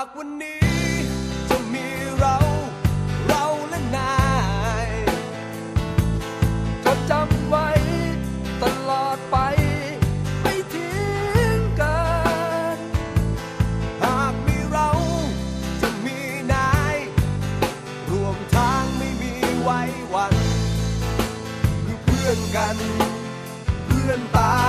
ากวันนี้จะมีเรา เราและนายจดจำไว้ตลอดไป ไม่ทิ้งกัน หากมีเราจะมีนาย รวมทางไม่มีไว้วัน คือเพื่อนกัน เพื่อนตา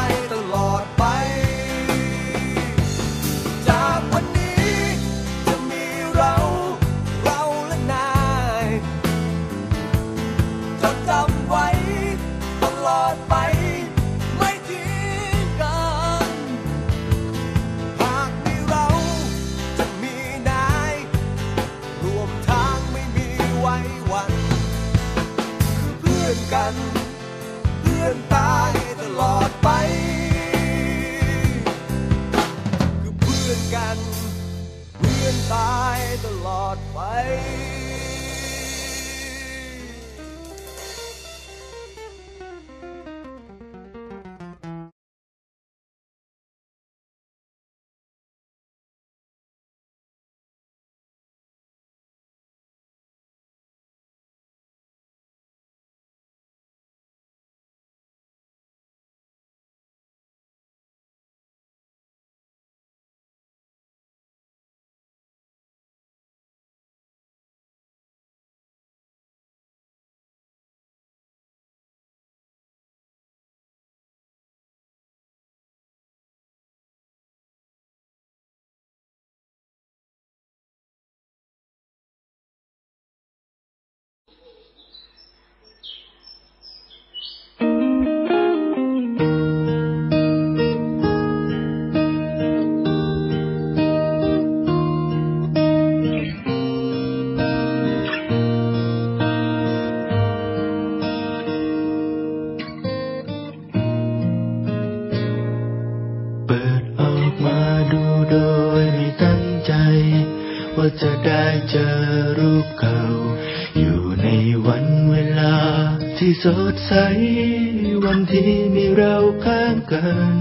ที่มีเราข้างกัน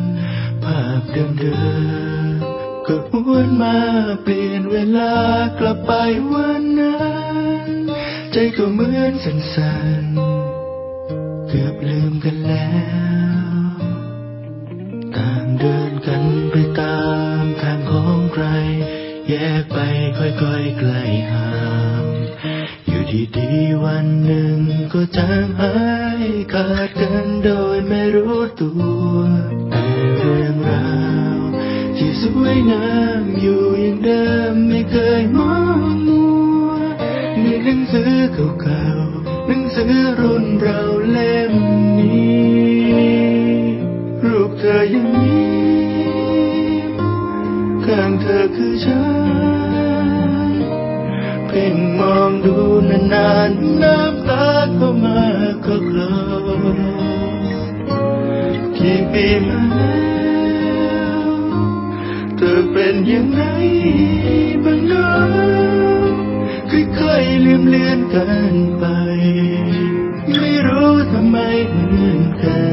ภาพเดิมๆก็หวนมาเปลี่ยนเวลากลับไปวันนั้น ใจก็เหมือนสั่นๆ เกือบลืมกันแล้วต่างเดินกันไปตามทางของใคร แยกไปค่อยๆไกลห่าง ดีๆวันหนึ่งก็จางหายขาดกันโดยไม่รู้ตัวแต่เรื่องราวที่สวยงามอยู่อย่างเดิมไม่เคยมองมัวในหนังสือเก่าๆหนังสือรุ่นเราเล่มนี้รูปเธอยังมีข้างเธอคือฉัน เพ่งมองดูนานๆน้ำตาก็มาก็คลอกี่ปีมาแล้วเธอเป็นยังไงบ้างนะค่อยๆลืมเลือนกันไป ไม่รู้ทำไมเหมือนกัน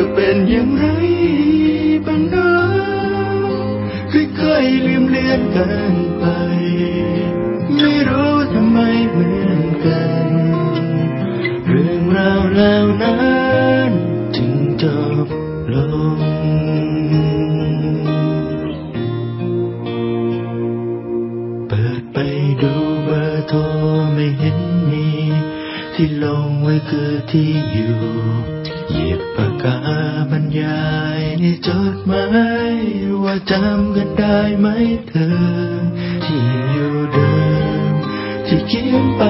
อเป็นอย่างไรบ้างนะค่อยๆลืมเลือนกันไป ไม่รู้ทำไมเหมือนกัน เรื่องราวแล้วนั้นจึงจบลงเปิดไปดูเบอร์โทรไม่เห็นมี ที่ลงไว้คือที่อยู่ จดหมายว่าจำกันได้ไหมเธอ ที่อยู่เดิม ที่เขียนไป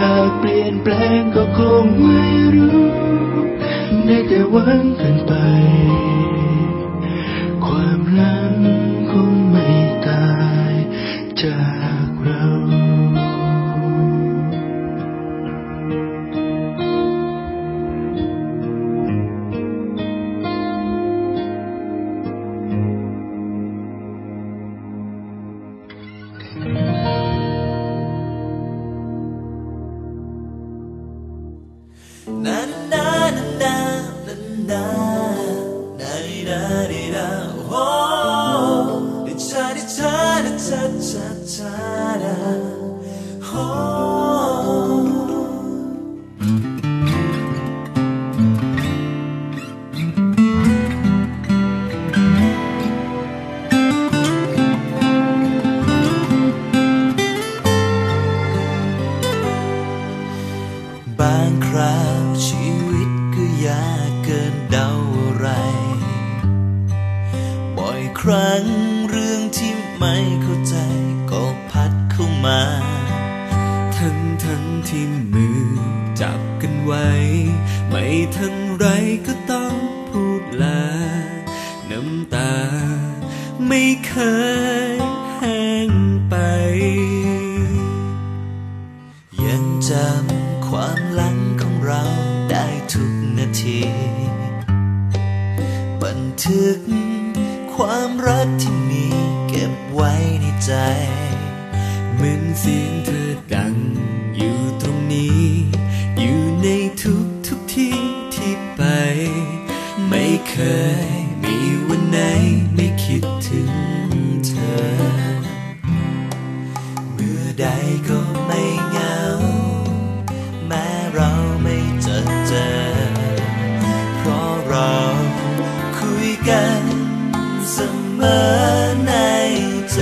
หากเปลี่ยนแปลงก็คงไม่รู้ ได้แต่หวังกันไปำตา ไม่เคยแห้งไป ยังจำความหลังของเราได้ทุกนาที บันทึกความรักที่มีเก็บไว้ในใจ เหมือนเสียงเธอดังอยู่ตรงนี้ อยู่ในทุกทุกที่ที่ไป ไม่เคย มีวันไหนไม่คิดถึงเธอ เมื่อใดก็ไม่เหงา แม้เราไม่เจอเจอ เพราะเราคุยกันเสมอในใจ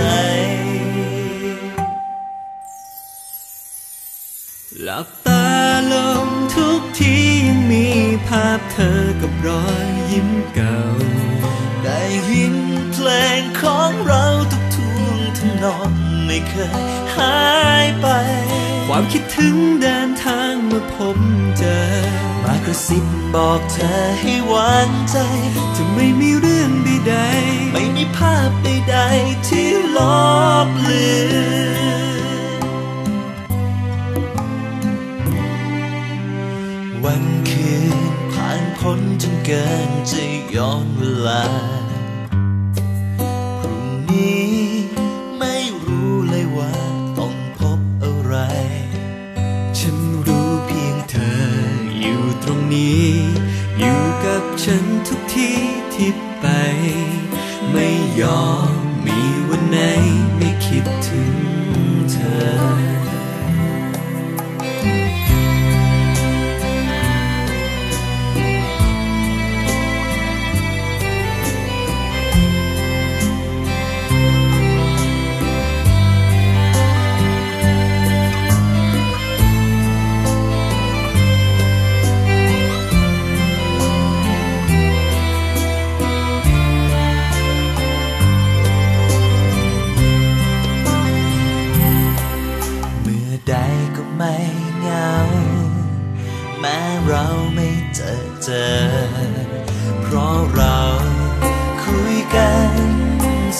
หลับตาลงทุกทียังมีภาพเธอกับรอย นองเราทุกทวงทำนองในไม่เคยหายไป ความคิดถึงเดินทางเมาพบเจอ มากระซิบบอกเธอให้วางใจ จะไม่มีเรื่องใดๆ ไม่มีภาพใดๆที่ลบเลือนวันคืนผ่านพ้นจนเกินจะย้อนเวลา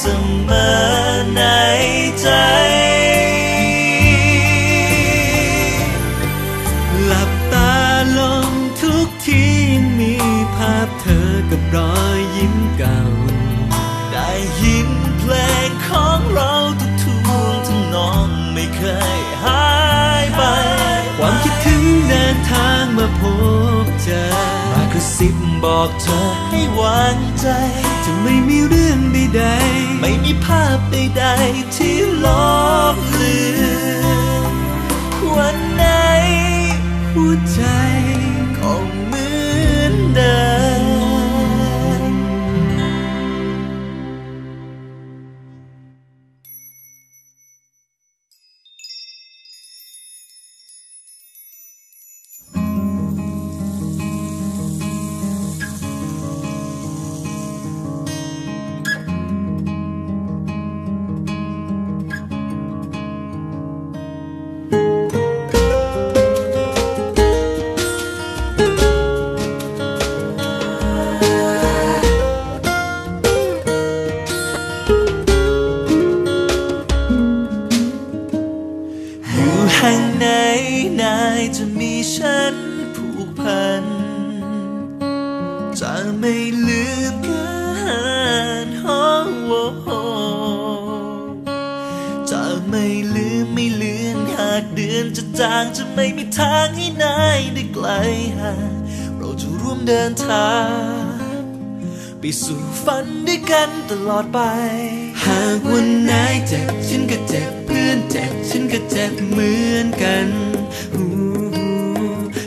เสมอในใจ หลับตาลงทุกทียังมีภาพเธอกับรอยยิ้มเก่า ได้ยินเพลงของเราทุกทวงทำนองไม่เคยหายไป ความคิดถึงเดินทางมาพบเจอมากระซิบบอกเธอให้วางใจ จะไม่มีเรื่องใด ใดๆที่ลบ ไม่ลืมไม่เลือนหากเดือนจะจางจะไม่มีทางให้นายได้ไกลห่างเราจะร่วมเดินทางไปสู่ฝันด้วยกันตลอดไป หากวันไหนเจ็บฉันก็เจ็บเพื่อนเจ็บฉันก็เจ็บเหมือนกันหู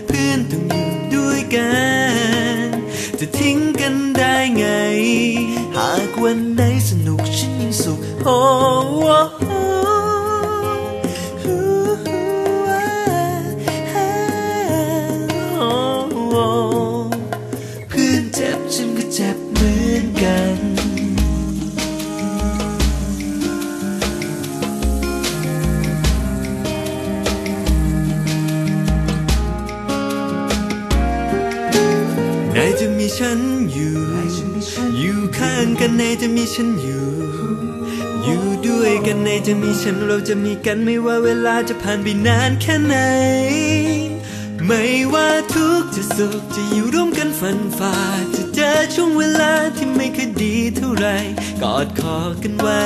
เพื่อนต้องอยู่ด้วยกัน จะทิ้งกันได้ไง หากวันไหนสนุกฉันยิ่งสุขโอ้ มีฉันอยู่ อยู่ข้างกันนายจะมีฉันอยู่ อยู่ด้วยกันนายจะมีฉันเราจะมีกันไม่ว่าเวลาจะผ่านไปนานแค่ไหน ไม่ว่าทุกข์จะสุขจะอยู่ร่วมกันฝันฝ่าจะเจอช่วงเวลาที่ไม่เคยดีเท่าไรกอดคอกันไว้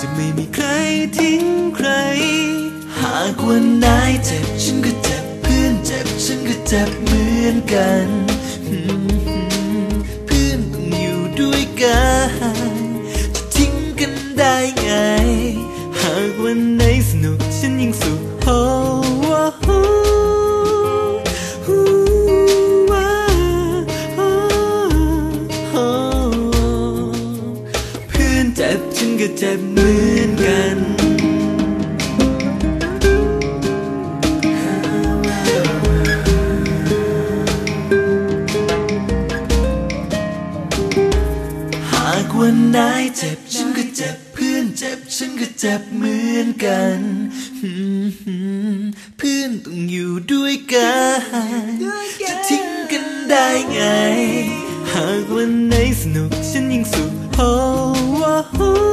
จะไม่มีใครทิ้งใคร หากวันไหนเจ็บฉันก็เจ็บ ก็เจ็บเหมือนกันเพื่อนต้องอยู่ด้วยกันจะทิ้งกันได้ไง หากวันไหนสนุกฉันยิ่งสุขโอ้โหว้าโอ้โหเพื่อนเจ็บฉันก็เจ็บเหมือนกัน นายเจ็บฉันก็เจ็บเพื่อนเจ็บฉันก็เจ็บเหมือนกันเพื่อนต้องอยู่ด้วยกันจะทิ้งกันได้ไง หากวันไหนสนุกฉันยิ่งสุขโอ้